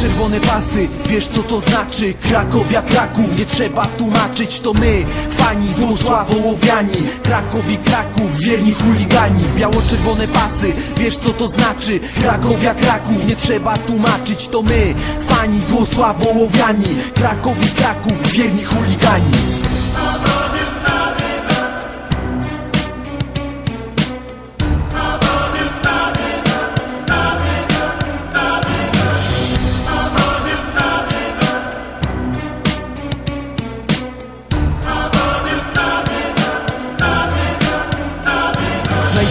Biało-czerwone pasy, wiesz co to znaczy? Krakowia, Kraków, nie trzeba tłumaczyć To my, fani Złosławołowiani Krakowi, Kraków, wierni chuligani. Biało-czerwone pasy, wiesz co to znaczy? Krakowia, Kraków, nie trzeba tłumaczyć To my, fani Złosławołowiani Krakowi, Kraków, wierni chuligani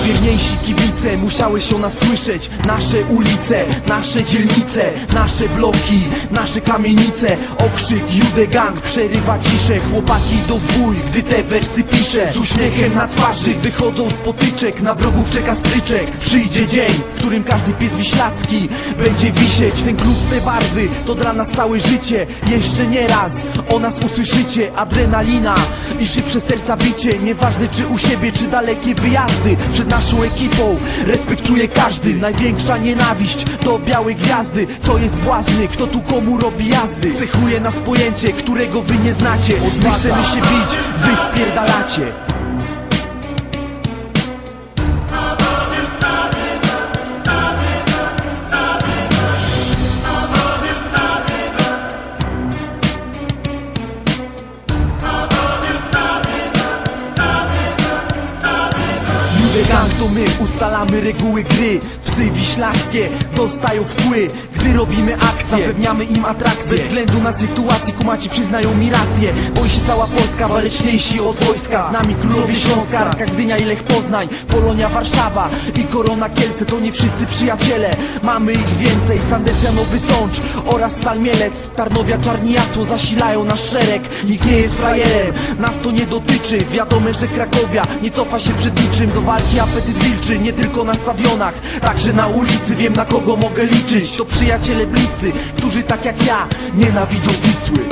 Music. Najwierniejsi kibice musiały się nas słyszeć. Nasze ulice, nasze dzielnice, nasze bloki, nasze kamienice. Okrzyk Jude Gang przerywa ciszę. Chłopaki idą w bój, gdy te wersy piszę. Z uśmiechem na twarzy wychodzą z potyczek. Na wrogów czeka stryczek. Przyjdzie dzień, w którym każdy pies wiślacki Będzie wisieć. Ten klub, te barwy, to dla nas całe życie. Jeszcze nie raz o nas usłyszycie. Adrenalina i szybsze serca bicie. Nieważne czy u siebie, czy dalekie wyjazdy. Przed naszą ekipą. Respekt czuje każdy Największa nienawiść to białe gwiazdy. Co jest błazny, kto tu komu robi jazdy. Cechuje nas pojęcie, którego wy nie znacie. My chcemy się bić, wy spierdalacie Gang to my, ustalamy reguły gry. Psy wiślackie dostają wpły Gdy robimy akcje, zapewniamy im atrakcje. Bez względu na sytuację, kumaci przyznają mi rację. Boi się cała Polska, waleczniejsi od wojska. Z nami królowie Śląska, Arka Gdynia i Lech Poznań Polonia Warszawa i Korona Kielce. To nie wszyscy przyjaciele, mamy ich więcej. Sandecja Nowy Sącz oraz Stal Mielec. Tarnowia Czarni Jasło zasilają nasz szereg. Nikt nie jest frajerem, nas to nie dotyczy. Wiadome, że Krakowia nie cofa się przed niczym. Do walki apetyt wilczy, nie tylko na stadionach Także na ulicy. Wiem na kogo mogę liczyć. To przyjaciele bliscy, którzy tak jak ja nienawidzą Wisły.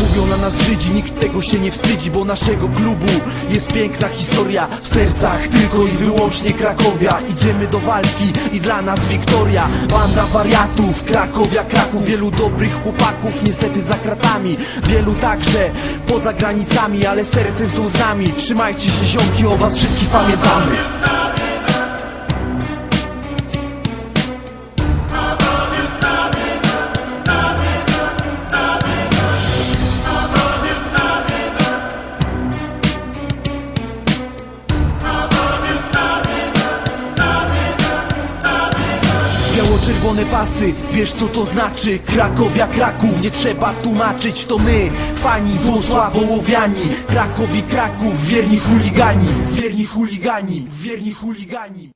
Mówią na nas Żydzi, nikt tego się nie wstydzi Bo naszego klubu jest piękna historia. W sercach tylko i wyłącznie Krakowia. Idziemy do walki i dla nas wiktoria. Banda wariatów, Krakowia, Kraków. Wielu dobrych chłopaków, niestety za kratami. Wielu także poza granicami Ale sercem są z nami. Trzymajcie się ziomki, o was wszystkich pamiętamy Biało-czerwone pasy, wiesz co to znaczy? Krakowia, Kraków, nie trzeba tłumaczyć To my, fani Złosławołowiani Krakowi, Kraków, wierni chuligani. Wierni chuligani, wierni chuligani